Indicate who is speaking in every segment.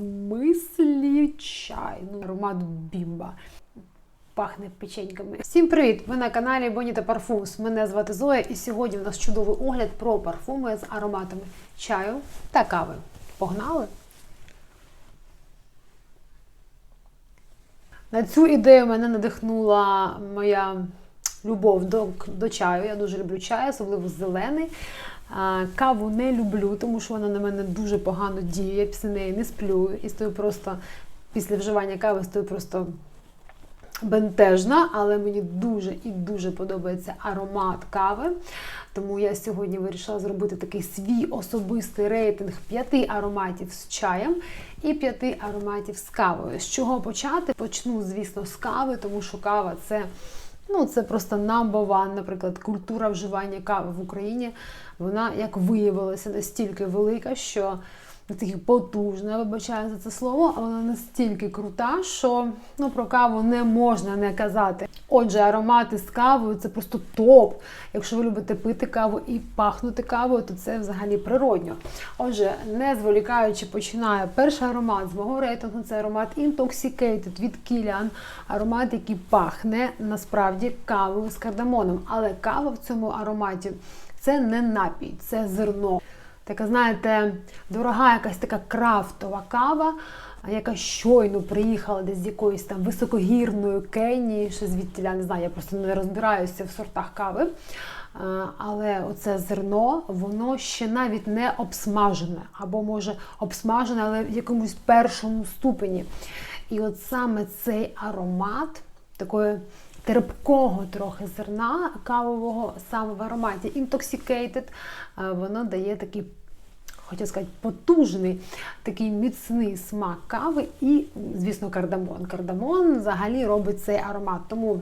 Speaker 1: смислі чай. Ну, аромат бімба. Пахне печеньками. Всім привіт! Ви на каналі Боніта Парфумс. Мене звати Зоя, і сьогодні у нас чудовий огляд про парфуми з ароматами чаю та кави. Погнали! На цю ідею мене надихнула моя любов до, до чаю. Я дуже люблю чай, особливо зелений. Каву не люблю, тому що вона на мене дуже погано діє. Я після неї не сплю і стою просто після вживання кави стою просто бентежна, але мені дуже і дуже подобається аромат кави. Тому я сьогодні вирішила зробити такий свій особистий рейтинг п'яти ароматів з чаєм і п'яти ароматів з кавою. З чого почати? Почну, звісно, з кави, тому що кава це. Ну, це просто number one, наприклад, культура вживання кави в Україні. Вона, як виявилося, настільки велика, що настільки потужна, вибачаю за це слово, а вона настільки крута, що ну, про каву не можна не казати. Отже, аромати з кавою це просто топ. Якщо ви любите пити каву і пахнути кавою, то це взагалі природньо. Отже, не зволікаючи, починаю перший аромат з мого рейтингу це аромат Intoxicated від Kilian. Аромат, який пахне насправді кавою з кардамоном. Але кава в цьому ароматі це не напій, це зерно. Така, знаєте, дорога якась така крафтова кава, яка щойно приїхала десь з якоїсь там високогірної Кенії, ще звідти, я не знаю, я просто не розбираюся в сортах кави. Але оце зерно, воно ще навіть не обсмажене, або може обсмажене, але в якомусь першому ступені. І от саме цей аромат такої терпкого трохи зерна кавового саме в ароматі Intoxicated, воно дає такий, хотів сказати, потужний, такий міцний смак кави і, звісно, кардамон. Кардамон взагалі робить цей аромат. Тому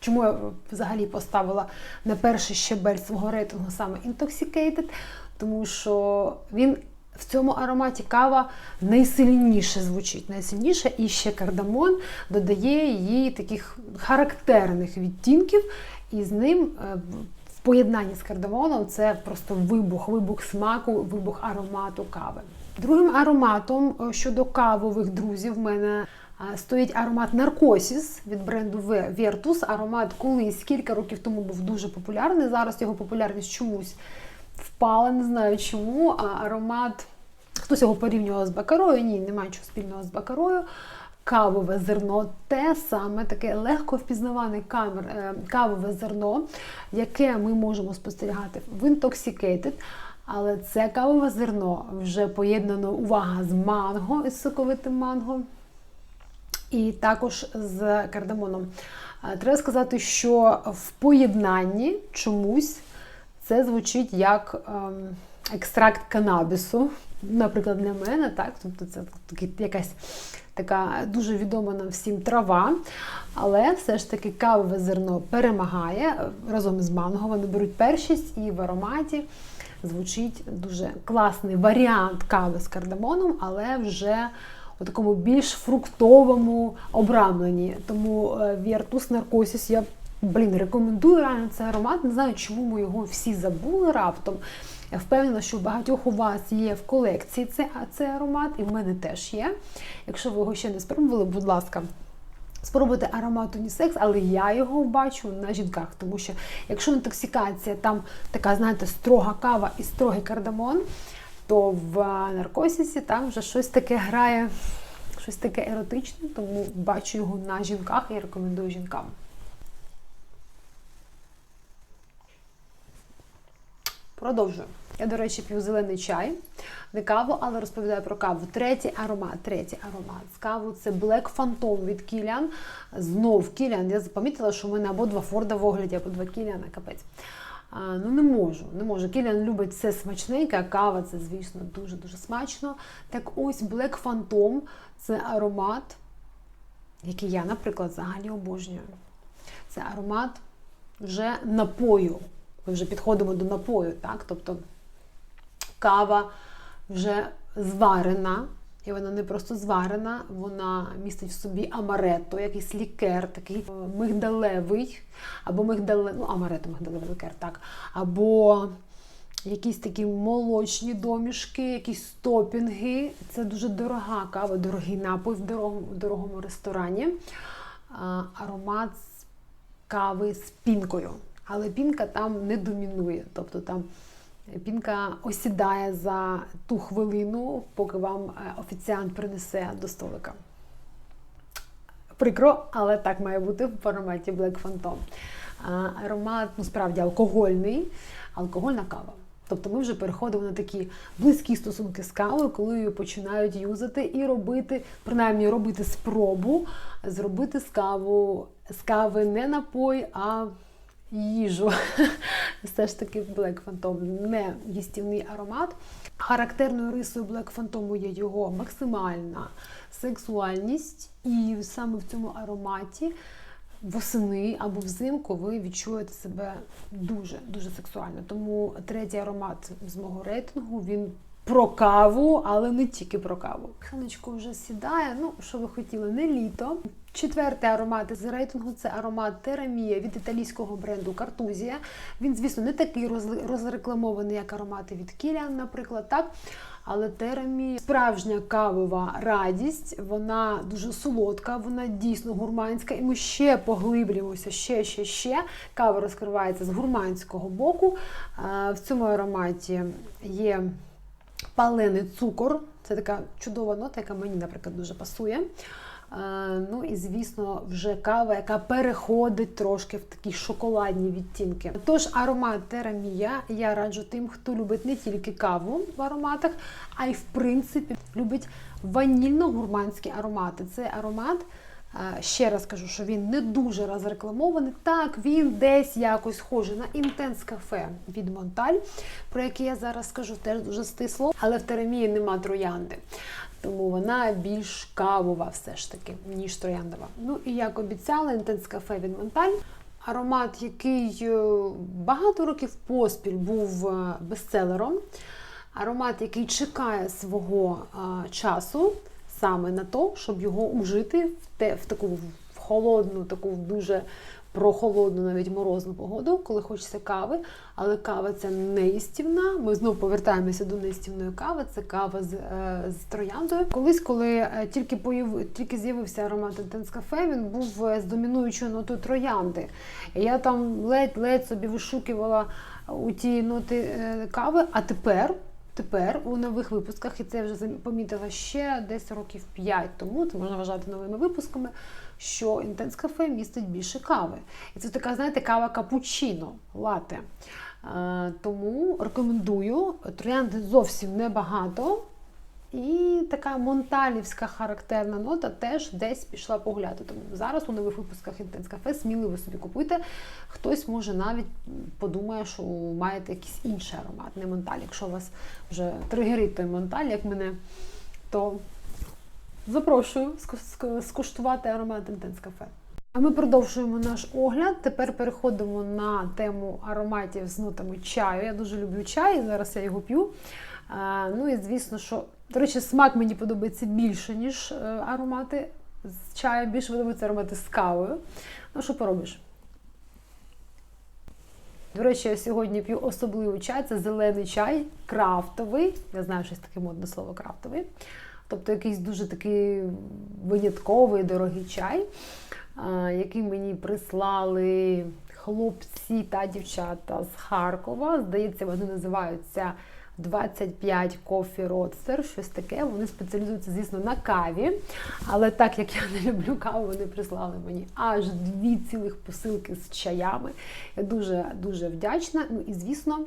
Speaker 1: чому я взагалі поставила на перший щебель свого рейтингу саме Intoxicated? Тому що він в цьому ароматі кава найсильніше звучить, найсильніше, і ще кардамон додає їй таких характерних відтінків, і з ним в поєднанні з кардамоном це просто вибух, вибух смаку, вибух аромату кави. Другим ароматом щодо кавових друзів в мене стоїть аромат Наркосіс від бренду Virtus. Аромат колись кілька років тому був дуже популярний. Зараз його популярність чомусь впала, не знаю чому. А аромат, хтось його порівнював з бакарою, ні, немає нічого спільного з бакарою. Кавове зерно, те саме таке легко впізнаване камер, кавове зерно, яке ми можемо спостерігати в Intoxicated. Але це кавове зерно вже поєднано увага з манго, із соковитим манго. І також з кардамоном. Треба сказати, що в поєднанні чомусь це звучить як ем, екстракт канабісу, наприклад, для мене. так, Тобто це якась така дуже відома нам всім трава. Але все ж таки кавове зерно перемагає разом з манго. Вони беруть першість і в ароматі звучить дуже класний варіант кави з кардамоном, але вже у такому більш фруктовому обрамленні. Тому Віртус наркосіс я блін, рекомендую реально цей аромат. Не знаю, чому ми його всі забули раптом. Я впевнена, що у багатьох у вас є в колекції цей, цей аромат, і в мене теж є. Якщо ви його ще не спробували, будь ласка. Спробуйте аромат унісекс, але я його бачу на жінках, тому що якщо інтоксикація там така, знаєте, строга кава і строгий кардамон, то в наркосісі там вже щось таке грає, щось таке еротичне, тому бачу його на жінках і рекомендую жінкам. Продовжую. Я, до речі, п'ю зелений чай, не каву, але розповідаю про каву. Третій аромат. Третій аромат з каву це Black Phantom від Кілян. Знов Кілян. Я запомітила, що в мене або два Форда в огляді, або два Кіляна, капець. А, ну не можу, не можу. Кілян любить все смачненьке, а кава це, звісно, дуже-дуже смачно. Так ось Black Phantom це аромат, який я, наприклад, взагалі обожнюю. Це аромат вже напою. Ми вже підходимо до напою, так? Тобто кава вже зварена, і вона не просто зварена, вона містить в собі амаретто, якийсь лікер, такий мигдалевий, або мигдале, ну, амаретто, мигдалевий лікер, так, або якісь такі молочні домішки, якісь топінги. Це дуже дорога кава, дорогий напій в дорогому, дорогому ресторані. Аромат з кави з пінкою. Але пінка там не домінує. Тобто там пінка осідає за ту хвилину, поки вам е, офіціант принесе до столика. Прикро, але так має бути в ароматі Black Phantom. Аромат, ну справді, алкогольний, алкогольна кава. Тобто ми вже переходимо на такі близькі стосунки з кавою, коли її починають юзати і робити, принаймні робити спробу зробити з каву з кави не напой, а їжу. Все ж таки Black Phantom не їстівний аромат. Характерною рисою Black Phantom є його максимальна сексуальність, і саме в цьому ароматі восени або взимку ви відчуєте себе дуже дуже сексуально. Тому третій аромат з мого рейтингу він про каву, але не тільки про каву. Сонечко вже сідає. Ну, що ви хотіли, не літо. Четвертий аромат з рейтингу це аромат Терамія від італійського бренду Картузія. Він, звісно, не такий розрекламований, як аромати від Кіліан, наприклад, так. Але Терамі справжня кавова радість, вона дуже солодка, вона дійсно гурманська, і ми ще поглиблюємося, ще, ще, ще. Кава розкривається з гурманського боку. Е, В цьому ароматі є палений цукор. Це така чудова нота, яка мені, наприклад, дуже пасує. Ну і звісно, вже кава, яка переходить трошки в такі шоколадні відтінки. Тож аромат Терамія я раджу тим, хто любить не тільки каву в ароматах, а й в принципі любить ванільно-гурманські аромати. Це аромат. Ще раз кажу, що він не дуже розрекламований. Так, він десь якось схожий на інтенс кафе від Монталь, про який я зараз скажу, теж дуже стисло, але в Теремії нема троянди. Тому вона більш кавова все ж таки, ніж трояндова. Ну і як обіцяла, інтенс кафе від Монталь. Аромат, який е, багато років поспіль був е, бестселером. Аромат, який чекає свого е, часу саме на то, щоб його ужити в, те, в таку в холодну, таку дуже прохолодну, навіть морозну погоду, коли хочеться кави. Але кава ця не їстівна. Ми знову повертаємося до неїстівної кави. Це кава з, е, з трояндою. Колись, коли е, тільки появ, тільки з'явився аромат Intense Cafe, він був е, з домінуючою нотою троянди. Я там ледь-ледь собі вишукувала у ті ноти кави, а тепер. Тепер у нових випусках, і це я вже помітила ще десь років 5 тому, це можна вважати новими випусками, що інтенс кафе містить більше кави. І це така, знаєте, кава капучино, лате. Е, тому рекомендую. Троянди зовсім небагато. І така монталівська характерна нота теж десь пішла погляду. Тому зараз у нових випусках Intense Cafe сміливо собі купуйте. Хтось може навіть подумає, що маєте якийсь інший аромат, не монталь. Якщо у вас вже тригерить той монталь, як мене, то запрошую ск- ск- скуштувати аромат Intense Cafe. А ми продовжуємо наш огляд. Тепер переходимо на тему ароматів з нотами чаю. Я дуже люблю чай, зараз я його п'ю. Ну і звісно, що, до речі, смак мені подобається більше, ніж е, аромати з чаю. Більше подобаються аромати з кавою. Ну, що поробиш? До речі, я сьогодні п'ю особливий чай. Це зелений чай, крафтовий. Я знаю, щось таке модне слово крафтовий. Тобто якийсь дуже такий винятковий, дорогий чай, який мені прислали хлопці та дівчата з Харкова. Здається, вони називаються 25 Coffee Roadster, щось таке. Вони спеціалізуються, звісно, на каві. Але так як я не люблю каву, вони прислали мені аж дві цілих посилки з чаями. Я дуже дуже вдячна. Ну і звісно.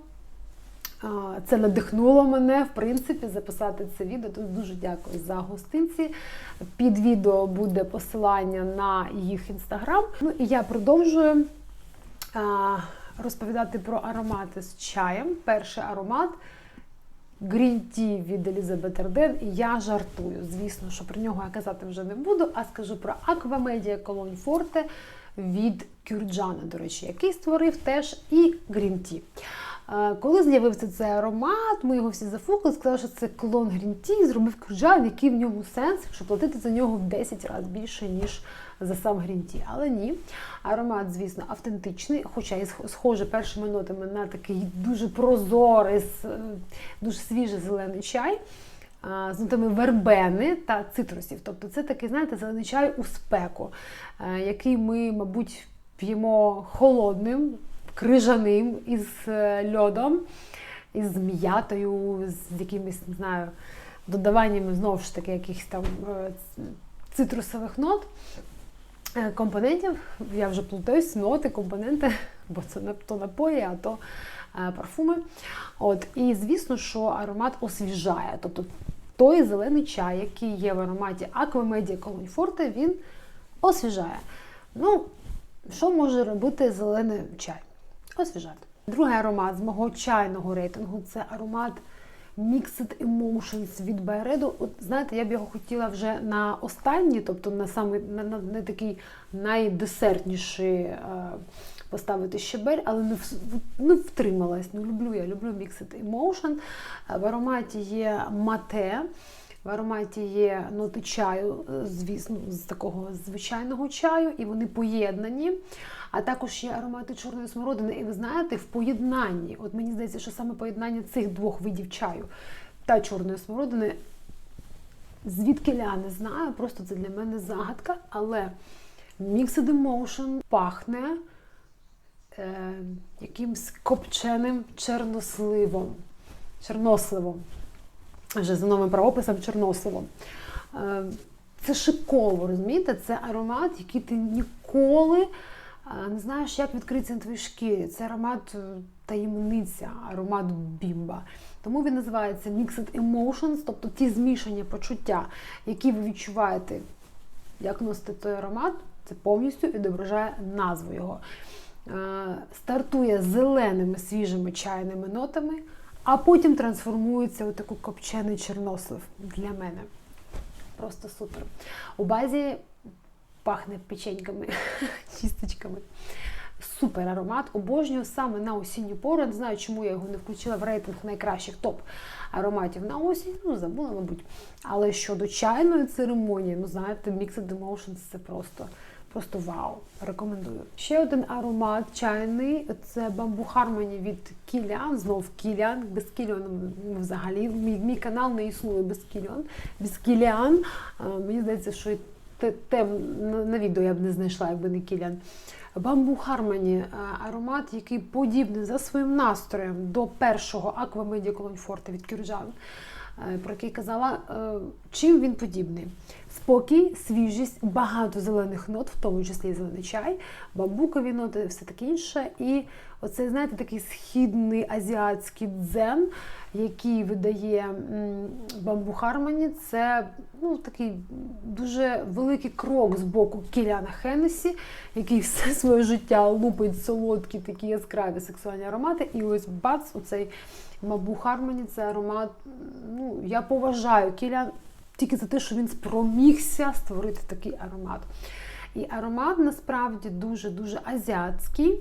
Speaker 1: Це надихнуло мене, в принципі, записати це відео. Тож дуже дякую за гостинці. Під відео буде посилання на їх інстаграм. Ну і я продовжую розповідати про аромати з чаєм. Перший аромат Tea від Елізабет Арден. І я жартую. Звісно, що про нього я казати вже не буду, а скажу про Аквамедія Колонь Форте від Кюрджана, до речі, який створив теж і Грінті. Коли з'явився цей аромат, ми його всі зафукали, сказали, що це клон Грінті, зробив кружан, який в ньому сенс, якщо платити за нього в 10 разів більше, ніж за сам Грінті. Але ні, аромат, звісно, автентичний, хоча і схоже першими нотами на такий дуже прозорий, е, дуже свіжий зелений чай. З нотами вербени та цитрусів. Тобто це такий, знаєте, зелений чай у спеку, е, який ми, мабуть, п'ємо холодним, крижаним із е, льодом, із м'ятою, з якимись, не знаю, додаваннями знову ж таки якихось там е, цитрусових нот. Е, Компонентів, я вже плутаюсь, ноти, компоненти, бо це не то напої, а то парфуми. От, і звісно, що аромат освіжає. Тобто той зелений чай, який є в ароматі Media Cologne він освіжає. Ну, що може робити зелений чай? Освіжати. Другий аромат з мого чайного рейтингу це аромат Mixed Emotions від Байреду. От знаєте, я б його хотіла вже на останній, тобто на саме на, на, на такий найдесертніший е, поставити щебель, але не, в- не втрималась. Ну, люблю я, люблю Mixed Emotion. Е, В ароматі є мате. В ароматі є ноти чаю, е, звісно, з такого звичайного чаю, і вони поєднані. А також є аромати чорної смородини. І ви знаєте, в поєднанні, от мені здається, що саме поєднання цих двох видів чаю та чорної смородини, звідки я не знаю, просто це для мене загадка. Але Mixed Emotion пахне е, якимсь копченим чорносливом. Чорносливом вже за новим правописом чорносливом. Е, Це шиково, розумієте? Це аромат, який ти ніколи е, не знаєш, як відкритися на твоїй шкірі. Це аромат е, таємниця, аромат бімба. Тому він називається Mixed Emotions, тобто ті змішані почуття, які ви відчуваєте, як носите той аромат, це повністю відображає назву його. Стартує зеленими свіжими чайними нотами, а потім трансформується у таку копчений чорнослив для мене. Просто супер. У базі пахне печеньками, чисточками. Супер аромат. Обожнюю саме на осінню пору. Не знаю, чому я його не включила в рейтинг найкращих топ ароматів на осінь. Ну, забула, мабуть. Але щодо чайної церемонії, ну знаєте, Mixed Emotions це просто. Просто вау, рекомендую. Ще один аромат чайний це бамбу Harmony від Кіліан. Знов Кіліан. Без Кіліан взагалі. Мій, мій канал не існує без Кіліан. Без Кіліан. Мені здається, що і те, те на, відео я б не знайшла, якби не Кіліан. Бамбу Harmony – аромат, який подібний за своїм настроєм до першого Media Cologne Forte від Кюржан, е, про який казала, е, чим він подібний. Спокій, свіжість, багато зелених нот, в тому числі зелений чай, бамбукові ноти, все таке інше. І оцей, знаєте, такий східний азіатський дзен, який видає бамбу Хармоні, це ну, такий дуже великий крок з боку Кіляна Хеннесі, який все своє життя лупить солодкі, такі яскраві сексуальні аромати. І ось бац, оцей Бамбу Хармоні, це аромат. Ну, я поважаю Кілян тільки за те, що він спромігся створити такий аромат. І аромат насправді дуже-дуже азіатський,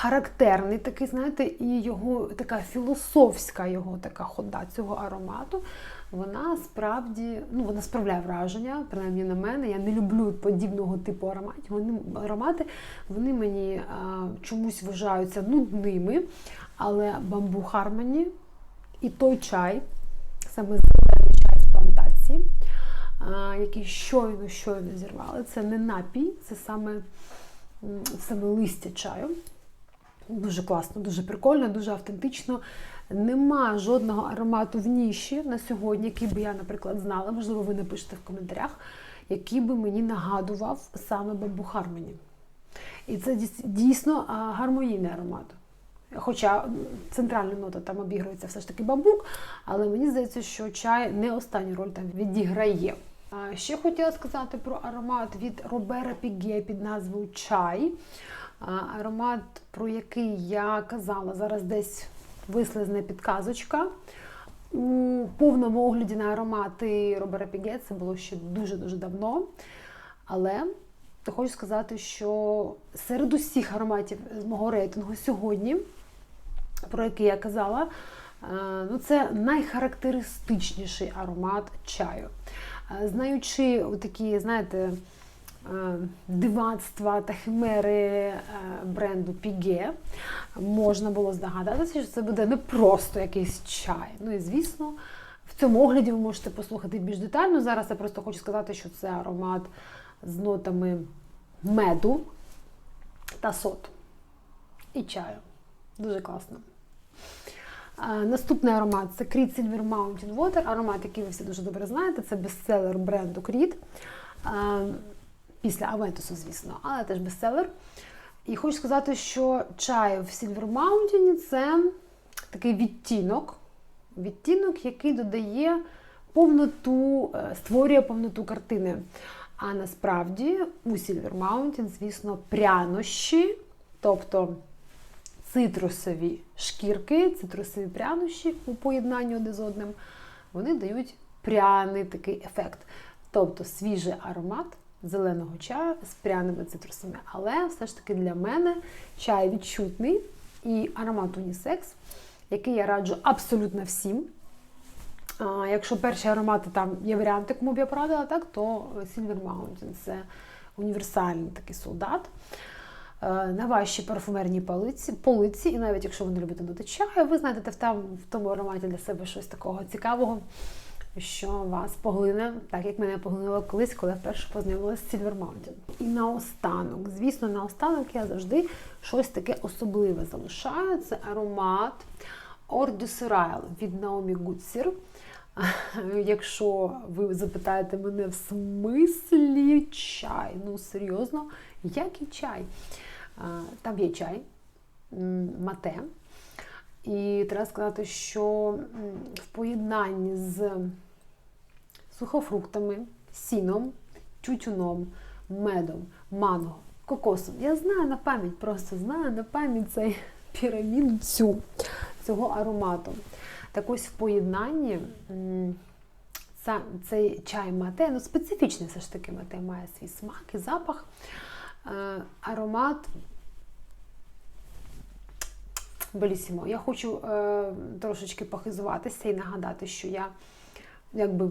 Speaker 1: характерний такий, знаєте, і його така філософська його така хода цього аромату. Вона справді ну, вона справляє враження, принаймні на мене. Я не люблю подібного типу ароматів. Вони аромати вони мені а, чомусь вважаються нудними. Але бамбу Хармоні і той чай, саме зелений чай з плантації, а, який щойно щойно зірвали. Це не напій, це саме, саме листя чаю. Дуже класно, дуже прикольно, дуже автентично. Нема жодного аромату в ніші на сьогодні, який би я, наприклад, знала. Можливо, ви напишете в коментарях, який би мені нагадував саме бамбу Хармоні. І це дійсно гармонійний аромат. Хоча центральна нота там обігрується все ж таки бамбук, але мені здається, що чай не останню роль там відіграє. Ще хотіла сказати про аромат від Робера Піге під назвою Чай. Аромат, про який я казала, зараз десь вислизне підказочка. У повному огляді на аромати Робера Піге це було ще дуже-дуже давно. Але хочу сказати, що серед усіх ароматів з мого рейтингу сьогодні про який я казала, е, ну, це найхарактеристичніший аромат чаю. Е, Знаючи такі, знаєте, дивацтва та химери е, бренду Піге, можна було здогадатися, що це буде не просто якийсь чай. Ну і звісно, в цьому огляді ви можете послухати більш детально. Зараз я просто хочу сказати, що це аромат з нотами меду та соту і чаю. Дуже класно. Наступний аромат це Creed Silver Mountain Water. Аромат, який ви всі дуже добре знаєте, це бестселер бренду Creed. Після Авентусу, звісно, але теж бестселер. І хочу сказати, що чай в Silver Mountain це такий відтінок, відтінок, який додає повноту, е, створює повноту картини. А насправді у Silver Mountain, звісно, прянощі, тобто цитрусові шкірки, цитрусові прянощі у поєднанні один з одним, вони дають пряний такий ефект. Тобто свіжий аромат зеленого чаю з пряними цитрусами. Але все ж таки для мене чай відчутний і аромат унісекс, який я раджу абсолютно всім. Якщо перші аромати там є варіанти, кому б я порадила, так, то Silver Mountain це універсальний такий солдат. Е, На вашій парфумерній полиці, полиці, і навіть якщо ви не любите ноти чаю, ви знайдете там, в тому ароматі для себе щось такого цікавого, що вас поглине, так як мене поглинуло колись, коли я вперше познайомилася з Silver Mountain. І наостанок, звісно, наостанок я завжди щось таке особливе залишаю. Це аромат de від Naomi Goodsir. Якщо ви запитаєте мене в смислі чай, ну серйозно, який чай? Там є чай, мате. І треба сказати, що в поєднанні з сухофруктами, сіном, тютюном, медом, манго, кокосом. Я знаю на пам'ять, просто знаю на пам'ять цей піраміду цю, цього аромату. Так ось в поєднанні м, ця- цей чай мате, ну специфічний все ж таки мате, має свій смак і запах. Е, Аромат Белісімо. Я хочу е, трошечки похизуватися і нагадати, що я якби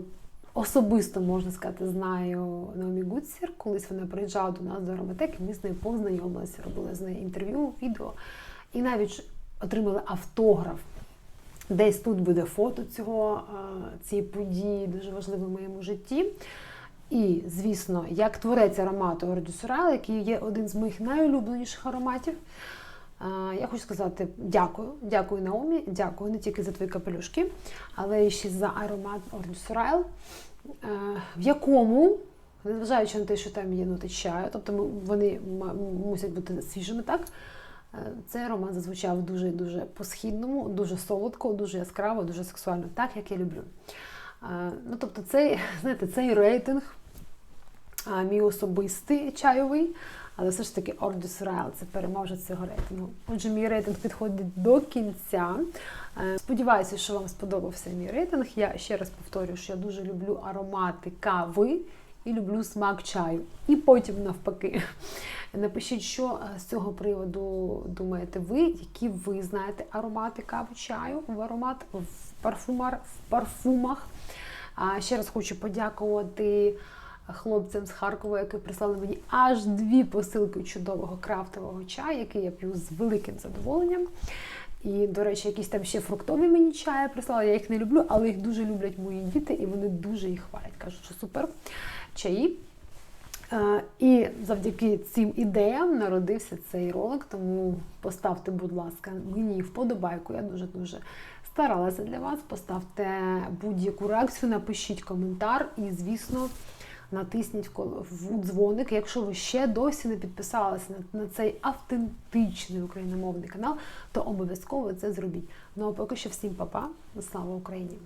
Speaker 1: особисто, можна сказати, знаю Наомі Гудсір. Колись вона приїжджала до нас до ароматеки, ми з нею познайомилися, робили з нею інтерв'ю, відео. І навіть отримали автограф. Десь тут буде фото цього, е, цієї події, дуже важливої в моєму житті. І, звісно, як творець аромату Ордюсурал, який є один з моїх найулюбленіших ароматів, я хочу сказати дякую. Дякую Наомі, дякую не тільки за твої капелюшки, але і ще за аромат Ордюсурал, в якому, незважаючи на те, що там є ноти чаю, тобто вони мусять бути свіжими, так? Е, Цей аромат зазвучав дуже дуже по-східному, дуже солодко, дуже яскраво, дуже сексуально, так як я люблю. Е, Ну, тобто, цей, знаєте, цей рейтинг мій особистий чайовий, але все ж таки Ордюс Райл це переможець цього рейтингу. Отже, мій рейтинг підходить до кінця. Е, Сподіваюся, що вам сподобався мій рейтинг. Я ще раз повторюю, що я дуже люблю аромати кави і люблю смак чаю. І потім навпаки. Напишіть, що е, з цього приводу думаєте ви, які ви знаєте аромати кави чаю в аромат в парфумар, в парфумах. А ще раз хочу подякувати хлопцям з Харкова, які прислали мені аж дві посилки чудового крафтового чаю, який я п'ю з великим задоволенням. І, до речі, якісь там ще фруктові мені чаї прислали. Я їх не люблю, але їх дуже люблять мої діти, і вони дуже їх хвалять. Кажуть, що супер чаї. Е, І завдяки цим ідеям народився цей ролик. Тому поставте, будь ласка, мені вподобайку. Я дуже дуже старалася для вас. Поставте будь-яку реакцію, напишіть коментар і, звісно, натисніть в дзвоник. Якщо ви ще досі не підписалися на цей автентичний україномовний канал, то обов'язково це зробіть. Ну а поки що всім па-па. Слава Україні!